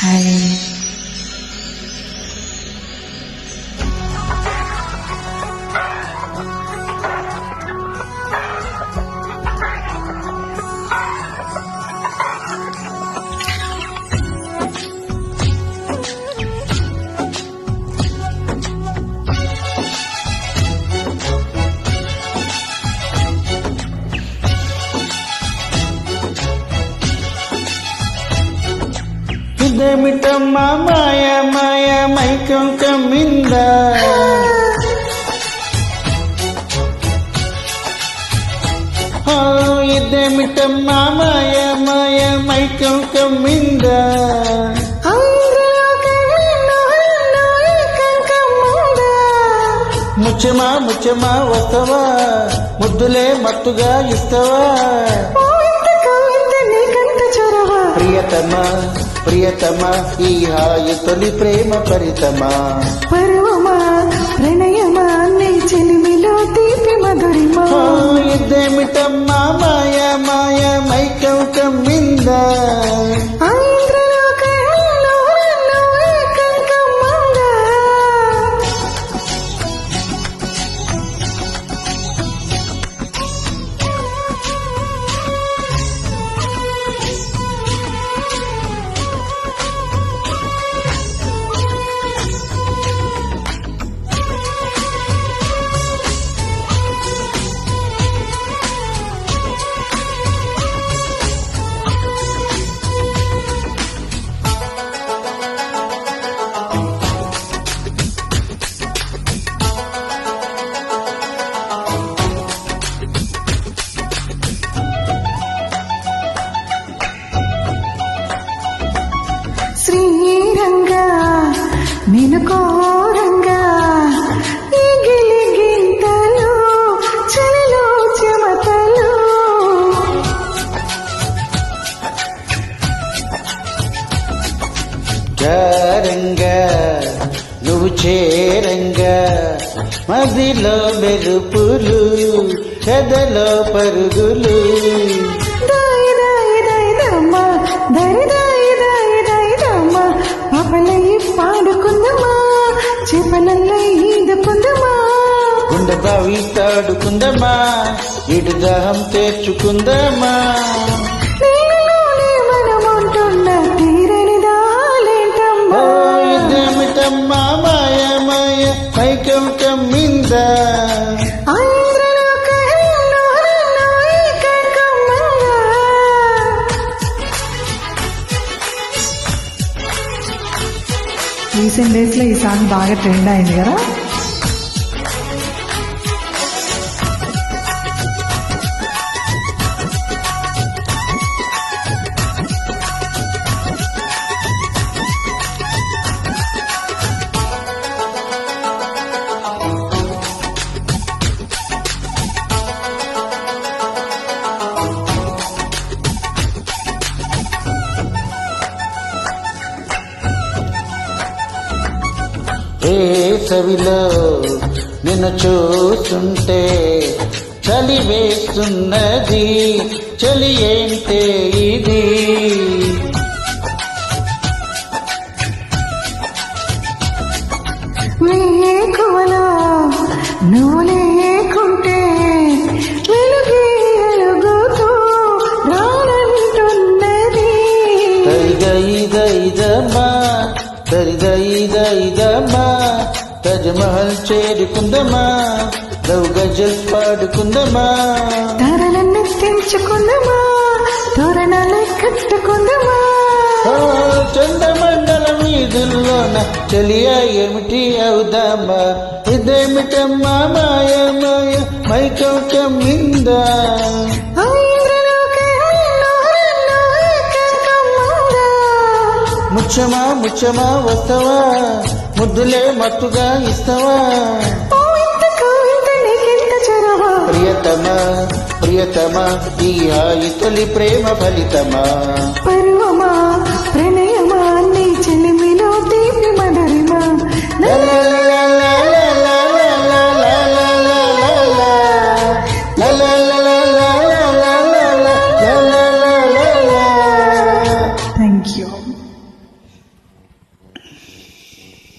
还 ఇదేమిటమ్మా మాయ మాయ మైకం కమ్మిందా? ఇదేమిటమ్మా మాయ మాయ మైకం కమ్మిందా? ముచ్చమా ముచ్చమా వస్తావా? ముద్దులే మత్తుగా ఇస్తావా? ప్రియతమా ప్రియతమ ఈ హాయి తొలి ప్రేమ పరితమా? చరంగ నువ్వు చేరంగ మదిలో మెరుపులు కథలో పరుగులు. గుండె బావి ఇటు దహం తెచ్చుకుందమా వైకుంఠం మింద రీసెంట్ డేస్లో ఈ సాంగ్ బాగా ట్రెండ్ అయింది కదా? వేసవిలో నిన్ను చూస్తుంటే చలి వేస్తున్నది. చలి ఏంటే ఇది? వేకువలో తజ్మహల్ చేరుకుందమా? గజల్ పాడుకుందమా? ధరలన్నీ తెంచుకుందమా? తోరణాలు కట్టుకుందమా? చందమండల వీధుల్లోన చలియా ఏమిటి అవుదామా? ఇదేమిటమ్మా మాయ మాయ? మైకం ముచ్చమా ముచ్చమా వస్తావా? ముద్దులే మత్తుగా ఇస్తావా? ప్రియతమా ప్రియతమా ఈ హాయి తొలి ప్రేమ ఫలితమా?